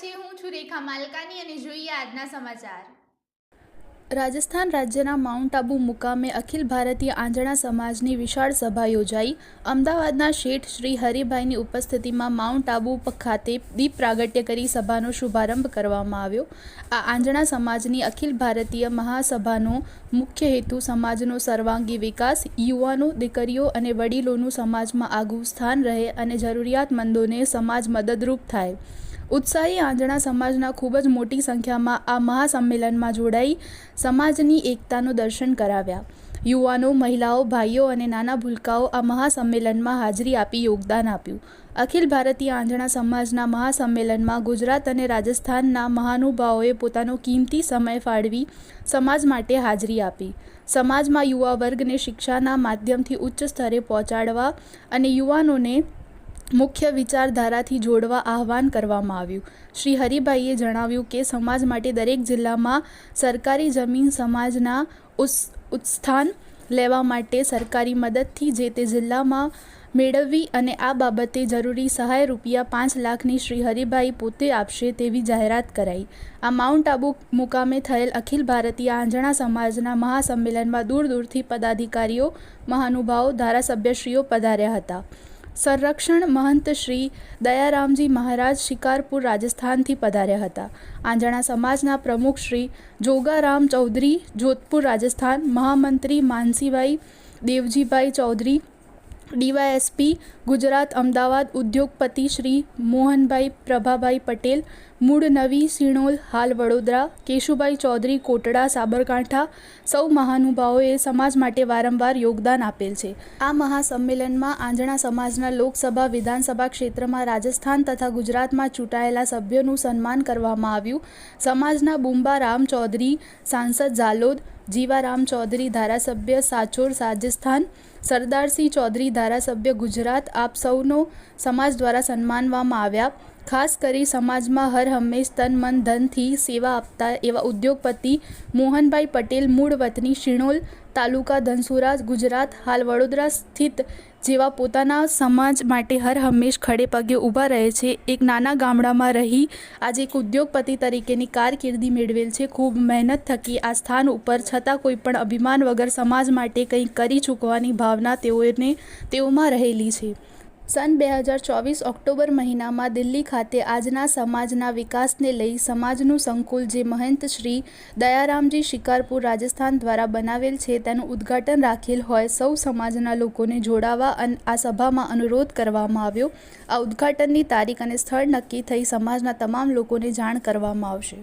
છે. હું છું રેખા માલકાની અને જોઈએ આજના સમાચાર. રાજસ્થાન રાજ્યના માઉન્ટ આબુ મુકામે અખિલ ભારતીય આંજણા સમાજની વિશાળ સભા યોજાઈ. અમદાવાદના શેઠ શ્રી હરિભાઈની ઉપસ્થિતિમાં માઉન્ટ આબુ ખાતે દીપ પ્રાગટ્ય કરી સભાનો શુભારંભ કરવામાં આવ્યો. આ આંજણા સમાજની અખિલ ભારતીય મહાસભાનો મુખ્ય હેતુ સમાજનો સર્વાંગી વિકાસ, યુવાનો, દીકરીઓ અને વડીલોનું સમાજમાં આગવું સ્થાન રહે અને જરૂરિયાતમંદોને સમાજ મદદરૂપ થાય. ઉત્સાહી આંજણા સમાજના ખૂબ જ મોટી સંખ્યામાં આ મહાસંમેલનમાં જોડાઈ સમાજની એકતાનું દર્શન કરાવ્યા. યુવાનો, મહિલાઓ, ભાઈઓ અને નાના ભૂલકાઓ આ મહાસંમેલનમાં હાજરી આપી યોગદાન આપ્યું. અખિલ ભારતીય આંજણા સમાજના મહાસંમેલનમાં ગુજરાત અને રાજસ્થાનના મહાનુભાવોએ પોતાનો કિંમતી સમય ફાળવી સમાજ માટે હાજરી આપી. સમાજમાં યુવા વર્ગને શિક્ષાના માધ્યમથી ઉચ્ચ સ્તરે પહોંચાડવા અને યુવાનોને મુખ્ય વિચારધારાથી જોડવા આહવાન કરવામાં આવ્યું. શ્રી હરિભાઈએ જણાવ્યું કે, સમાજ માટે દરેક જિલ્લામાં સરકારી જમીન સમાજના ઉત્થાન લેવા માટે સરકારી મદદથી જે તે જિલ્લામાં મેળવવી અને આ બાબતે જરૂરી સહાય રૂપિયા પાંચ લાખની શ્રી હરિભાઈ પોતે આપશે તેવી જાહેરાત કરાઈ. આ માઉન્ટ આબુ મુકામે થયેલ અખિલ ભારતીય આંજણા સમાજના મહાસંમેલનમાં દૂર દૂરથી પદાધિકારીઓ, મહાનુભાવો, ધારાસભ્યશ્રીઓ પધાર્યા હતા. સંરક્ષણ મહંત શ્રી દયારામજી મહારાજ શિકારપુર રાજસ્થાનથી પધાર્યા હતા. આંજણા સમાજના પ્રમુખ શ્રી જોગારામ ચૌધરી, જોધપુર રાજસ્થાન મહામંત્રી માનસીભાઈ દેવજીભાઈ ચૌધરી, ડીવાયએસપી ગુજરાત અમદાવાદ ઉદ્યોગપતિ શ્રી મોહનભાઈ પ્રભાભાઈ પટેલ મૂળ નવી સિણોલ હાલ વડોદરા, કેશુભાઈ ચૌધરી, કોટડા, સાબરકાંઠા સૌ મહાનુભાવોએ સમાજ માટે વારંવાર યોગદાન આપેલ છે. આ મહાસંમેલનમાં આંજણા સમાજના લોકસભા, વિધાનસભા ક્ષેત્રમાં રાજસ્થાન તથા ગુજરાતમાં ચૂંટાયેલા સભ્યોનું સન્માન કરવામાં આવ્યું. સમાજના બુંબા રામ ચૌધરી, સાંસદ ઝાલોદ જીવારામ ચૌધરી, ધારાસભ્ય સાચોર રાજસ્થાન, સરદારસિંહ ચૌધરી, ધારાસભ્ય ગુજરાત, આપ સૌનો સમાજ દ્વારા સન્માનવામાં આવ્યા. ખાસ કરી સમાજમાં હર હંમેશ તન, મન ધનથી સેવા આપતા એવા ઉદ્યોગપતિ મોહનભાઈ પટેલ, મૂળ વતની શિણોલ તાલુકા ધનસુરા, ગુજરાત, હાલ વડોદરા સ્થિત જેવા પોતાના સમાજ માટે હર હંમેશ ખડે પગે ઊભા રહે છે. એક નાના ગામડામાં રહી આજે એક ઉદ્યોગપતિ તરીકેની કારકિર્દી મેળવેલ છે. ખૂબ મહેનત થકી આ સ્થાન ઉપર છતાં કોઈ પણ અભિમાન વગર સમાજ માટે કંઈક કરી ચૂકવાની ભાવના તેઓને તેઓમાં રહેલી છે. સન બે હજાર ચોવીસ ઓક્ટોબર મહિનામાં દિલ્હી ખાતે આજના સમાજના વિકાસને લઈ સમાજનું સંકુલ જે મહંત શ્રી દયારામજી શિકારપુર રાજસ્થાન દ્વારા બનાવેલ છે, તેનું ઉદ્ઘાટન રાખેલ હોય સૌ સમાજના લોકોને જોડાવા આ સભામાં અનુરોધ કરવામાં આવ્યો. આ ઉદ્ઘાટનની તારીખ અને સ્થળ નક્કી થઈ સમાજના તમામ લોકોને જાણ કરવામાં આવશે.